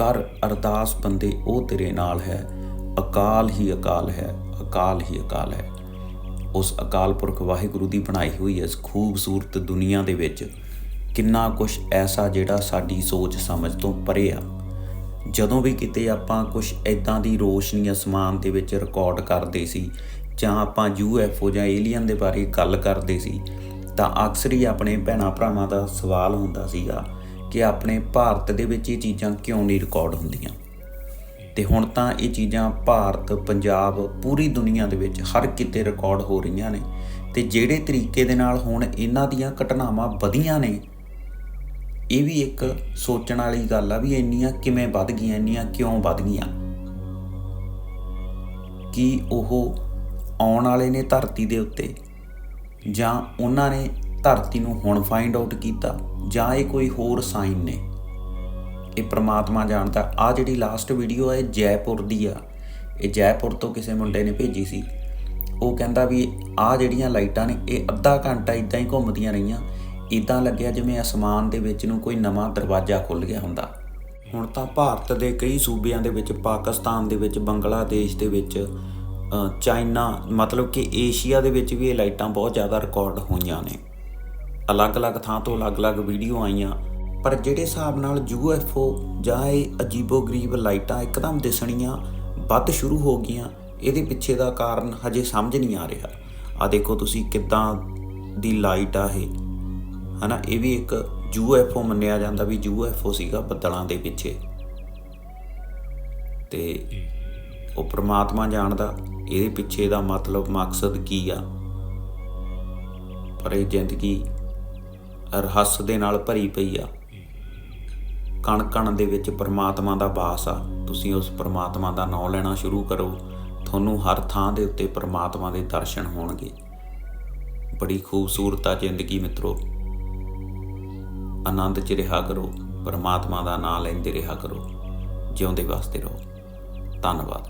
ਕਰ ਅਰਦਾਸ ਬੰਦੇ, ਉਹ ਤੇਰੇ ਨਾਲ ਹੈ। ਅਕਾਲ ਹੀ ਅਕਾਲ ਹੈ, ਅਕਾਲ ਹੀ ਅਕਾਲ ਹੈ। ਉਸ ਅਕਾਲ ਪੁਰਖ ਵਾਹਿਗੁਰੂ ਦੀ ਬਣਾਈ ਹੋਈ ਇਸ ਖੂਬਸੂਰਤ ਦੁਨੀਆ ਦੇ ਵਿੱਚ ਕਿੰਨਾ ਕੁਝ ਐਸਾ ਜਿਹੜਾ ਸਾਡੀ ਸੋਚ ਸਮਝ ਤੋਂ ਪਰੇ ਆ। ਜਦੋਂ ਵੀ ਕਿਤੇ ਆਪਾਂ ਕੁਝ ਐਦਾਂ ਦੀ ਰੋਸ਼ਨੀ ਅਸਮਾਨ ਦੇ ਵਿੱਚ ਰਿਕਾਰਡ ਕਰਦੇ ਸੀ, ਜਾਂ ਆਪਾਂ ਯੂਐਫਓ ਜਾਂ ਏਲੀਅਨ ਦੇ ਬਾਰੇ ਗੱਲ ਕਰਦੇ ਸੀ, ਤਾਂ ਅਕਸਰ ਹੀ ਆਪਣੇ ਭੈਣਾਂ ਭਰਾਵਾਂ ਦਾ ਸਵਾਲ ਹੁੰਦਾ ਸੀਗਾ ਕਿ ਆਪਣੇ ਭਾਰਤ ਦੇ ਵਿੱਚ ਇਹ ਚੀਜ਼ਾਂ ਕਿਉਂ ਨਹੀਂ ਰਿਕਾਰਡ ਹੁੰਦੀਆਂ? ਤੇ ਹੁਣ ਤਾਂ ਇਹ ਚੀਜ਼ਾਂ ਭਾਰਤ, ਪੰਜਾਬ, ਪੂਰੀ ਦੁਨੀਆ ਦੇ ਵਿੱਚ ਹਰ ਕਿਤੇ ਰਿਕਾਰਡ ਹੋ ਰਹੀਆਂ ਨੇ। ਤੇ ਜਿਹੜੇ ਤਰੀਕੇ ਦੇ ਨਾਲ ਹੁਣ ਇਹਨਾਂ ਦੀਆਂ ਘਟਨਾਵਾਂ ਵਧੀਆਂ ਨੇ, ਇਹ ਵੀ ਇੱਕ ਸੋਚਣ ਵਾਲੀ ਗੱਲ ਆ ਵੀ ਇੰਨੀਆਂ ਕਿਵੇਂ ਵੱਧ ਗਈਆਂ, ਇੰਨੀਆਂ ਕਿਉਂ ਵੱਧ ਗਈਆਂ? ਕੀ ਉਹ ਆਉਣ ਵਾਲੇ ਨੇ ਧਰਤੀ ਦੇ ਉੱਤੇ ਜਾਂ ਉਹਨਾਂ ਨੇ ਧਰਤੀ ਨੂੰ ਹੁਣ ਫਾਈਂਡ ਆਊਟ ਕੀਤਾ, ਜਾਂ ਇਹ ਕੋਈ ਹੋਰ ਸਾਈਨ ਨੇ? ਇਹ ਪ੍ਰਮਾਤਮਾ ਜਾਣਦਾ। ਆ ਜਿਹੜੀ ਲਾਸਟ ਵੀਡੀਓ ਹੈ ਇਹ ਜੈਪੁਰ ਦੀ ਆ। ਇਹ ਜੈਪੁਰ ਤੋਂ ਕਿਸੇ ਮੁੰਡੇ ਨੇ ਭੇਜੀ ਸੀ। ਉਹ ਕਹਿੰਦਾ ਵੀ ਆ ਜਿਹੜੀਆਂ ਲਾਈਟਾਂ ਨੇ, ਇਹ ਅੱਧਾ ਘੰਟਾ ਇਦਾਂ ਹੀ ਘੁੰਮਦੀਆਂ ਰਹੀਆਂ। ਇਦਾਂ ਲੱਗਿਆ ਜਿਵੇਂ ਅਸਮਾਨ ਦੇ ਵਿੱਚ ਨੂੰ ਕੋਈ ਨਵਾਂ ਦਰਵਾਜ਼ਾ ਖੁੱਲ ਗਿਆ ਹੁੰਦਾ। ਹੁਣ ਤਾਂ ਭਾਰਤ ਦੇ ਕਈ ਸੂਬਿਆਂ ਦੇ ਵਿੱਚ, ਪਾਕਿਸਤਾਨ ਦੇ ਵਿੱਚ, ਬੰਗਲਾਦੇਸ਼ ਦੇ ਵਿੱਚ ਚਾਈਨਾ, ਮਤਲਬ ਕਿ ਏਸ਼ੀਆ ਦੇ ਵਿੱਚ ਵੀ ਇਹ ਲਾਈਟਾਂ ਬਹੁਤ ਜ਼ਿਆਦਾ ਰਿਕਾਰਡ ਹੋਈਆਂ ਨੇ। ਅਲੱਗ-ਅਲੱਗ ਥਾਂ ਤੋਂ ਅਲੱਗ-ਅਲੱਗ ਵੀਡੀਓ ਆਈਆਂ। ਪਰ ਜਿਹੜੇ ਹਿਸਾਬ ਨਾਲ ਯੂਐਫਓ ਜਾਂ ਇਹ ਅਜੀਬੋ-ਗਰੀਬ ਲਾਈਟਾਂ ਇੱਕਦਮ ਦਿਸਣੀਆਂ ਵੱਧ ਸ਼ੁਰੂ ਹੋ ਗਈਆਂ, ਇਹਦੇ ਪਿੱਛੇ ਦਾ ਕਾਰਨ ਹਜੇ ਸਮਝ ਨਹੀਂ ਆ ਰਿਹਾ। ਆ ਦੇਖੋ ਤੁਸੀਂ ਕਿੱਦਾਂ ਦੀ ਲਾਈਟ ਆ ਇਹ। ਹਨਾ, ਇਹ ਵੀ ਇੱਕ ਯੂਐਫਓ ਮੰਨਿਆ ਜਾਂਦਾ ਵੀ ਯੂਐਫਓ ਸੀਗਾ ਬੱਦਲਾਂ ਦੇ ਪਿੱਛੇ। ਤੇ ਉਹ ਪ੍ਰਮਾਤਮਾ ਜਾਣਦਾ ਇਹਦੇ ਪਿੱਛੇ ਦਾ ਮਤਲਬ, ਮਕਸਦ ਕੀ ਆ। ਪਰ ਇਹ ਜ਼ਿੰਦਗੀ ਰਹੱਸ ਦੇ ਨਾਲ ਭਰੀ ਪਈ ਆ। ਕਣ ਕਣ ਦੇ ਵਿੱਚ ਪਰਮਾਤਮਾ ਦਾ ਵਾਸ ਆ। ਤੁਸੀਂ ਉਸ ਪਰਮਾਤਮਾ ਦਾ ਨਾਮ ਲੈਣਾ ਸ਼ੁਰੂ ਕਰੋ। ਤੁਹਾਨੂੰ ਹਰ ਥਾਂ ਦੇ ਉੱਤੇ ਪਰਮਾਤਮਾ ਦੇ ਦਰਸ਼ਨ ਹੋਣਗੇ। ਬੜੀ ਖੂਬਸੂਰਤ ਆ ਜ਼ਿੰਦਗੀ ਮਿੱਤਰੋ। ਆਨੰਦ ਚ ਰਿਹਾ ਕਰੋ। ਪਰਮਾਤਮਾ ਦਾ ਨਾਮ ਲੈਂਦੇ ਰਿਹਾ ਕਰੋ। ਜਿਉਂਦੇ ਵਾਸਤੇ ਰਹੋ। ਧੰਨਵਾਦ।